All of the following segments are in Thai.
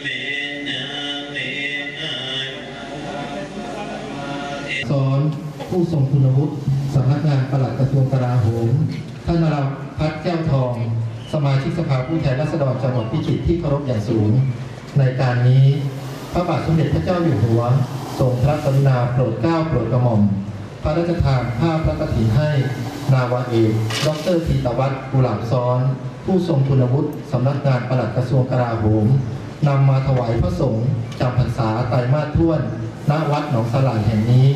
เมนะเมอาสอนผู้ทรงคุณวุฒิสำนักงานปลัดกระทรวงกลาโหมท่านนราพัฒน์แก้วทอง สมาชิกสภาผู้แทนราษฎรจังหวัดพิจิตรที่เคารพอย่างสูง ในการนี้พระบาทสมเด็จพระเจ้าอยู่หัวทรงพระกรุณาโปรดเกล้าโปรดกระหม่อมพระราชทานผ้าพระกฐินให้ นาวาเอกดรธีตวัฒน์กุหลาบซ้อน ผู้ทรงคุณวุฒิสำนักงานปลัดกระทรวงกลาโหม นำมาถวายพระสงฆ์จำพรรษาไตรมาสท่วน ณ วัดหนองสลายแห่งนี้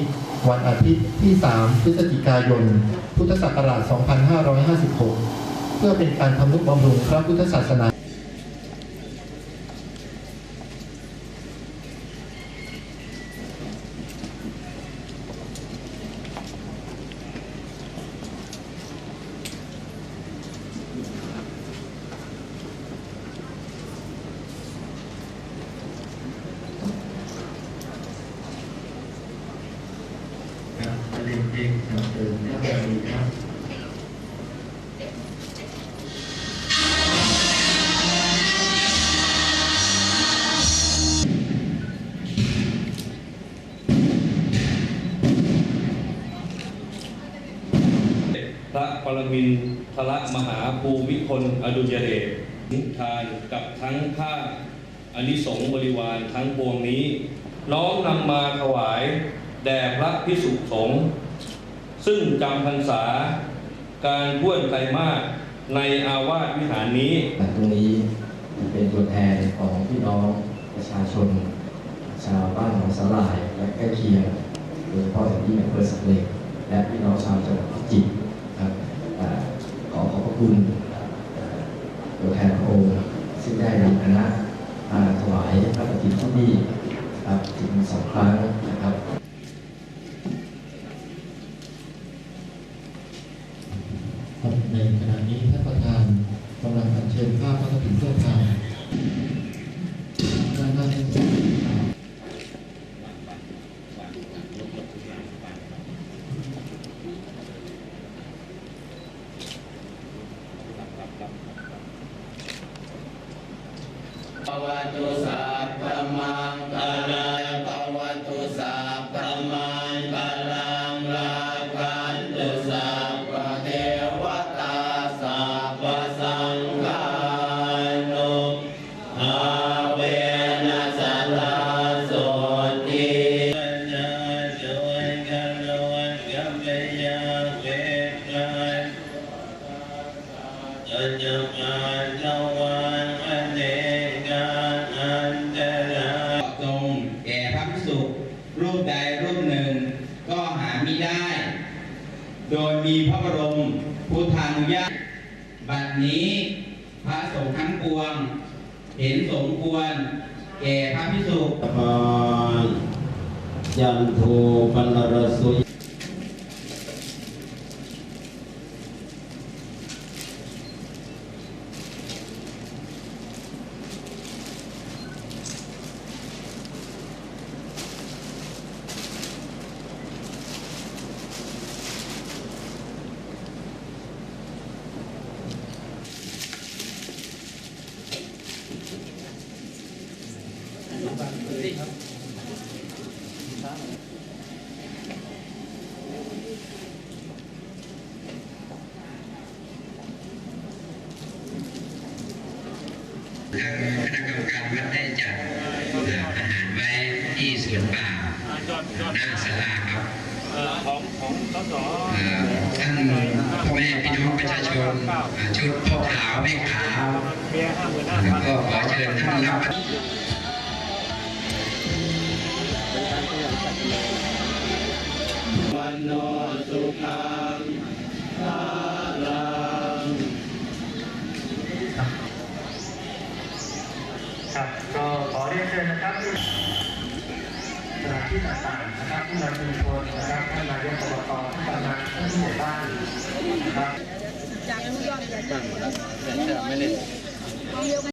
วันอาทิตย์ที่ 3 พฤศจิกายน พุทธศักราช 2556 เพื่อเป็นการทำนุบำรุงพระพุทธศาสนา รมินทรมหาภูมิพลอดุลยเดชนิทานกับทั้งผ้าอนิสงบริวารทั้งปวงนี้ น้อมนำมาถวาย แด่พระพิสุสงฆ์ซึ่งจำพรรษาการท่วนไตรมาสในอาวาสวิหารนี้ตรงนี้เป็นตัวแทนของพี่น้องประชาชน ชาวบ้านหนองสลายและใกล้เคียงโดยเฉพาะอย่างยิ่งอำเภอสักเล็กและพี่น้องชาวจังหวัดพิจิตรครับอ่าขอขอบพระ คุณตัวแทนพระองค์ซึ่งได้นำคณะมาถวายพระปฏิทินที่นี่ครับถึงสองครั้งนะครับในขณะนี้ท่านประธานกำลังอัญเชิญภาพพระกฐินเพื่อทานด้านหน้าท่าน ภวตุสัพพมังคลายภวตุสัพพมังคลังลาคันตุสัพพเทวตาสัพพสังฆานุอาเวนัสลาโสติปัญญาจวยกันลวนกัมเบยาเวกันอัญญมาจวัน รูปหนึ่งก็หามิได้ โดยมีพระบรมพุทธานุญาตบัดนี้พระสงฆ์ทั้งปวง เห็นสมควร แก่พระพิสุทธิ์ยันโทปันรสุย ทางคณะกรรมการวัดได้จัดอาหารไว้ที่สวนป่าหน้าศาลาครับของของสท่านพ่อแม่พี่น้องประชาชนอ่าชุดพ่อขาวแม่ขาวก็ขอเชิญท่านรับ วันโนสุขังภาลังครับก็ขอเรียนเชิญนะครับสถานที่ต่างๆนะครับผู้นำชุมชนนะครับท่านนายกอบตท่านกำนันท่านผู้ใหญ่บ้านนะครับจากอนุยอดใหญ่